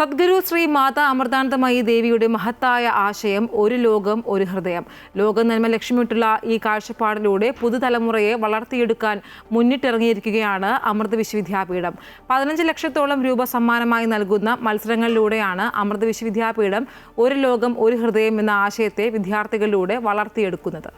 സദ്ഗുരു ശ്രീ മാതാ അമൃതാനന്ദമയി ദേവിയുടെ മഹത്തായ ആശയം ഒരു ലോകം ഒരു ഹൃദയം. ലോക നന്മ ലക്ഷ്യമിട്ടുള്ള ഈ കാഴ്ചപ്പാടിലൂടെ പുതുതലമുറയെ വളർത്തിയെടുക്കാൻ മുന്നിട്ടിറങ്ങിയിരിക്കുകയാണ് അമൃത വിശ്വവിദ്യാപീഠം. പതിനഞ്ച് ലക്ഷത്തോളം രൂപ സമ്മാനമായി നൽകുന്ന മത്സരങ്ങളിലൂടെയാണ് അമൃത വിശ്വവിദ്യാപീഠം ഒരു ലോകം ഒരു ഹൃദയം എന്ന ആശയത്തെ വിദ്യാർത്ഥികളിലൂടെ വളർത്തിയെടുക്കുന്നത്.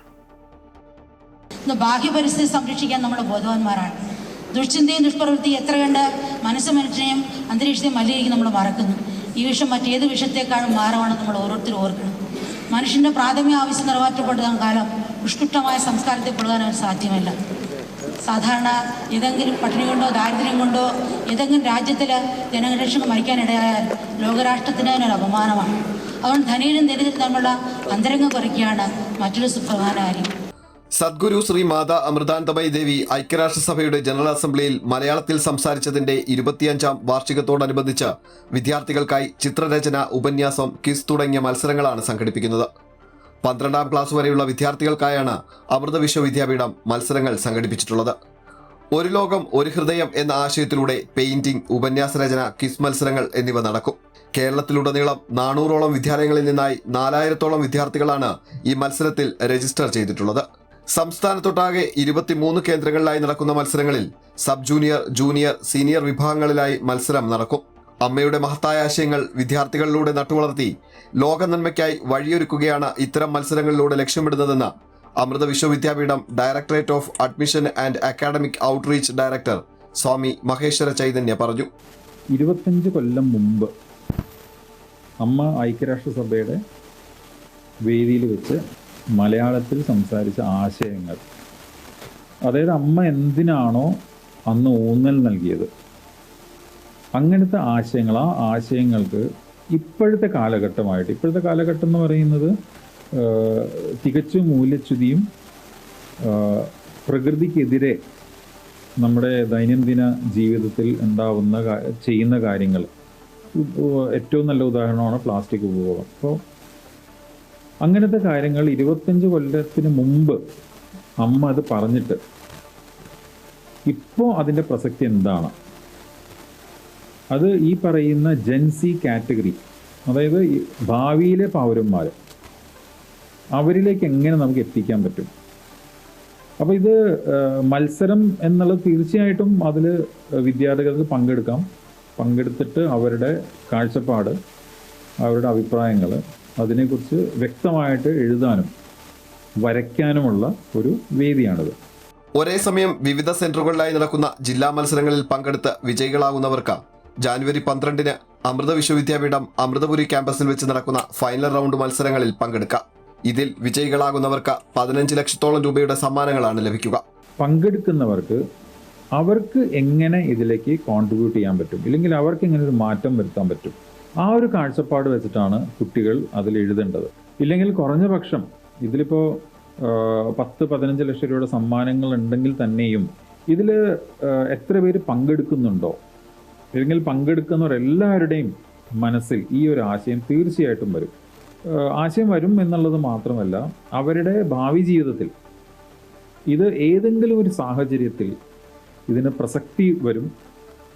ബാഹ്യ പരിസ്ഥിതി സംരക്ഷിക്കാൻ നമ്മുടെ ബോധവാന്മാരാണ്. ദുഷ്ചിന്തയും ദുഷ്പ്രവൃത്തിയും എത്ര കണ്ട് മനസ്സ് മനുഷ്യനെയും അന്തരീക്ഷത്തെയും മലിനീകരിക്കും നമ്മൾ മറക്കുന്നു. ഈ വിഷം മറ്റേത് വിഷത്തേക്കാളും മാറമാണ് നമ്മൾ ഓരോരുത്തരും ഓർക്കണം. മനുഷ്യന്റെ പ്രാഥമിക ആവശ്യം നിറവേറ്റപ്പെടുന്ന കാലം. ഉഷ്കുഷ്ടമായ സംസ്കാരത്തിൽ പെടുവാൻ അവർ സാധ്യമല്ല. സാധാരണ ഏതെങ്കിലും പട്ടിണി കൊണ്ടോ ദാരിദ്ര്യം കൊണ്ടോ ഏതെങ്കിലും രാജ്യത്തിൽ ജനരക്ഷണം മരിക്കാനിടയായാൽ ലോകരാഷ്ട്രത്തിന് ഒരു അപമാനമാണ്. അതുകൊണ്ട് ധനീരും ദരിദ്രം തമ്മിലുള്ള അന്തരംഗം കുറയ്ക്കുകയാണ് മറ്റൊരു സുപ്രധാന കാര്യം. സദ്ഗുരു ശ്രീ മാതാ അമൃതാനന്ദമയി ദേവി ഐക്യരാഷ്ട്രസഭയുടെ ജനറൽ അസംബ്ലിയിൽ മലയാളത്തിൽ സംസാരിച്ചതിന്റെ ഇരുപത്തിയഞ്ചാം വാർഷികത്തോടനുബന്ധിച്ച് വിദ്യാർത്ഥികൾക്കായി ചിത്രരചന ഉപന്യാസം കിസ് തുടങ്ങിയ മത്സരങ്ങളാണ് സംഘടിപ്പിക്കുന്നത്. പന്ത്രണ്ടാം ക്ലാസ് വരെയുള്ള വിദ്യാർത്ഥികൾക്കായാണ് അമൃത വിശ്വവിദ്യാപീഠം മത്സരങ്ങൾ സംഘടിപ്പിച്ചിട്ടുള്ളത്. ഒരു ലോകം ഒരു ഹൃദയം എന്ന ആശയത്തിലൂടെ പെയിന്റിംഗ് ഉപന്യാസ രചന മത്സരങ്ങൾ എന്നിവ നടക്കും. കേരളത്തിലുടനീളം നാനൂറോളം വിദ്യാലയങ്ങളിൽ നിന്നായി നാലായിരത്തോളം വിദ്യാർത്ഥികളാണ് ഈ മത്സരത്തിൽ രജിസ്റ്റർ ചെയ്തിട്ടുള്ളത്. സംസ്ഥാനത്തൊട്ടാകെ ഇരുപത്തിമൂന്ന് കേന്ദ്രങ്ങളിലായി നടക്കുന്ന മത്സരങ്ങളിൽ സബ് ജൂനിയർ ജൂനിയർ സീനിയർ വിഭാഗങ്ങളിലായി മത്സരം നടക്കും. അമ്മയുടെ മഹത്തായ ആശയങ്ങൾ വിദ്യാർത്ഥികളിലൂടെ നട്ടുവളർത്തി ലോക നന്മയ്ക്കായി വഴിയൊരുക്കുകയാണ് ഇത്തരം മത്സരങ്ങളിലൂടെ ലക്ഷ്യമിടുന്നതെന്ന് Amrita Vishwavidyapeetham directorate of admission and academic outreach director Swami Maheshwara Chaitanya പറഞ്ഞു. ഇരുപത്തഞ്ച് കൊല്ലം മുമ്പ് അമ്മ ഐക്യരാഷ്ട്രസഭയുടെ വേദിയിൽ വെച്ച് മലയാളത്തിൽ സംസാരിച്ച ആശയങ്ങൾ. അതായത് അമ്മ എന്തിനാണോ അന്ന് ഊന്നൽ നൽകിയത്? അങ്ങനത്തെ ആശയങ്ങൾ ആ ആശയങ്ങൾക്ക് ഇപ്പോഴത്തെ കാലഘട്ടമായിട്ട് ഇപ്പോഴത്തെ കാലഘട്ടം എന്ന് പറയുന്നത് തികച്ചും മൂല്യച്യുതിയും പ്രകൃതിക്കെതിരെ നമ്മുടെ ദൈനംദിന ജീവിതത്തിൽ ഉണ്ടാവുന്ന ചെയ്യുന്ന കാര്യങ്ങൾ. ഏറ്റവും നല്ല ഉദാഹരണമാണ് പ്ലാസ്റ്റിക് ഉപയോഗം അപ്പോൾ അങ്ങനത്തെ കാര്യങ്ങൾ ഇരുപത്തഞ്ച് കൊല്ലത്തിന് മുമ്പ് അമ്മ അത് പറഞ്ഞിട്ട് ഇപ്പോൾ അതിന്റെ പ്രസക്തി എന്താണ്? അത് ഈ പറയുന്ന ജെൻസി കാറ്റഗറി അതായത് ഭാവിയിലെ പൗരന്മാർ അവരിലേക്ക് എങ്ങനെ നമുക്ക് എത്തിക്കാൻ പറ്റും? അപ്പോൾ ഇത് മത്സരം എന്നുള്ളത് തീർച്ചയായിട്ടും അതിൽ വിദ്യാർത്ഥികൾക്ക് പങ്കെടുക്കാം. പങ്കെടുത്തിട്ട് അവരുടെ കാഴ്ചപ്പാട് അവരുടെ അഭിപ്രായങ്ങൾ അതിനെക്കുറിച്ച് വ്യക്തമായിട്ട് എഴുതാനും വരയ്ക്കാനുമുള്ള ഒരു വേദിയാണിത്. ഒരേ സമയം വിവിധ സെന്ററുകളിലായി നടക്കുന്ന ജില്ലാ മത്സരങ്ങളിൽ പങ്കെടുത്ത് വിജയികളാകുന്നവർക്ക് ജാനുവരി പന്ത്രണ്ടിന് അമൃത വിശ്വവിദ്യാപീഠം അമൃതപുരി ക്യാമ്പസിൽ വെച്ച് നടക്കുന്ന ഫൈനൽ റൗണ്ട് മത്സരങ്ങളിൽ പങ്കെടുക്കാം. ഇതിൽ വിജയികളാകുന്നവർക്ക് പതിനഞ്ച് ലക്ഷത്തോളം രൂപയുടെ സമ്മാനങ്ങളാണ് ലഭിക്കുക. പങ്കെടുക്കുന്നവർക്ക് അവർക്ക് എങ്ങനെ ഇതിലേക്ക് കോൺട്രിബ്യൂട്ട് ചെയ്യാൻ പറ്റും? ഇല്ലെങ്കിൽ അവർക്ക് എങ്ങനെ ഒരു മാറ്റം വരുത്താൻ പറ്റും? ആ ഒരു കാഴ്ചപ്പാട് വെച്ചിട്ടാണ് കുട്ടികൾ അതിൽ എഴുതേണ്ടത്. ഇല്ലെങ്കിൽ കുറഞ്ഞ പക്ഷം ഇതിലിപ്പോൾ പത്ത് പതിനഞ്ച് ലക്ഷം രൂപയുടെ സമ്മാനങ്ങൾ ഉണ്ടെങ്കിൽ തന്നെയും ഇതിൽ എത്ര പേര് പങ്കെടുക്കുന്നുണ്ടോ? അല്ലെങ്കിൽ പങ്കെടുക്കുന്നവരെല്ലാവരുടെയും മനസ്സിൽ ഈ ഒരു ആശയം തീർച്ചയായിട്ടും വരും. ആശയം വരും എന്നുള്ളത് മാത്രമല്ല അവരുടെ ഭാവി ജീവിതത്തിൽ ഇത് ഏതെങ്കിലും ഒരു സാഹചര്യത്തിൽ ഇതിന് പ്രസക്തി വരും.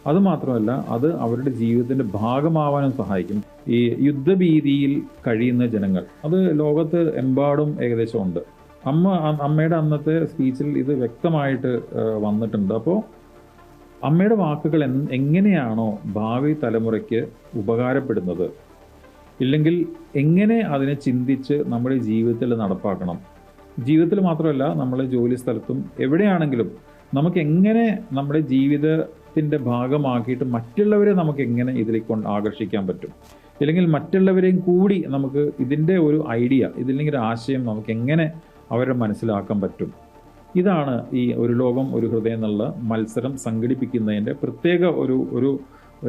അതുമാത്രമല്ല അത് അവരുടെ ജീവിതത്തിന്റെ ഭാഗമാവാനും സഹായിക്കും. ഈ യുദ്ധഭീതിയിൽ കഴിയുന്ന ജനങ്ങൾ. അത് ലോകത്ത് എമ്പാടും ഏകദേശം ഉണ്ട്. അമ്മ അമ്മയുടെ അന്നത്തെ സ്പീച്ചിൽ ഇത് വ്യക്തമായിട്ട് വന്നിട്ടുണ്ട്. അപ്പോൾ അമ്മയുടെ വാക്കുകൾ എങ്ങനെയാണോ ഭാവി തലമുറയ്ക്ക് ഉപകാരപ്പെടുന്നത്? ഇല്ലെങ്കിൽ എങ്ങനെ അതിനെ ചിന്തിച്ച് നമ്മുടെ ജീവിതത്തിൽ നടപ്പാക്കണം? ജീവിതത്തിൽ മാത്രമല്ല നമ്മളെ ജോലി സ്ഥലത്തും എവിടെയാണെങ്കിലും നമുക്ക് എങ്ങനെ നമ്മുടെ ജീവിതത്തിന്റെ ഭാഗമാക്കിയിട്ട് മറ്റുള്ളവരെ നമുക്ക് എങ്ങനെ ഇതിലേക്ക് കൊണ്ട് ആകർഷിക്കാൻ പറ്റും? ഇല്ലെങ്കിൽ മറ്റുള്ളവരെയും കൂടി നമുക്ക് ഇതിന്റെ ഒരു ഐഡിയ ഇതില്ലെങ്കിൽ ഒരു ആശയം നമുക്ക് എങ്ങനെ അവരെ മനസ്സിലാക്കാൻ പറ്റും? ഇതാണ് ഈ ഒരു ലോകം ഒരു ഹൃദയം എന്നുള്ള മത്സരം സംഘടിപ്പിക്കുന്നതിന്റെ പ്രത്യേക ഒരു ഒരു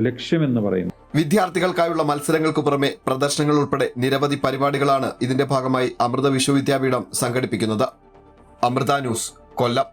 ലക്ഷ്യമെന്ന് പറയുന്നത്. വിദ്യാർത്ഥികൾക്കായുള്ള മത്സരങ്ങൾക്ക് പുറമെ പ്രദർശനങ്ങൾ ഉൾപ്പെടെ നിരവധി പരിപാടികളാണ് ഇതിന്റെ ഭാഗമായി അമൃത വിശ്വവിദ്യാപീഠം സംഘടിപ്പിക്കുന്നത്. അമൃത ന്യൂസ് കൊല്ലം.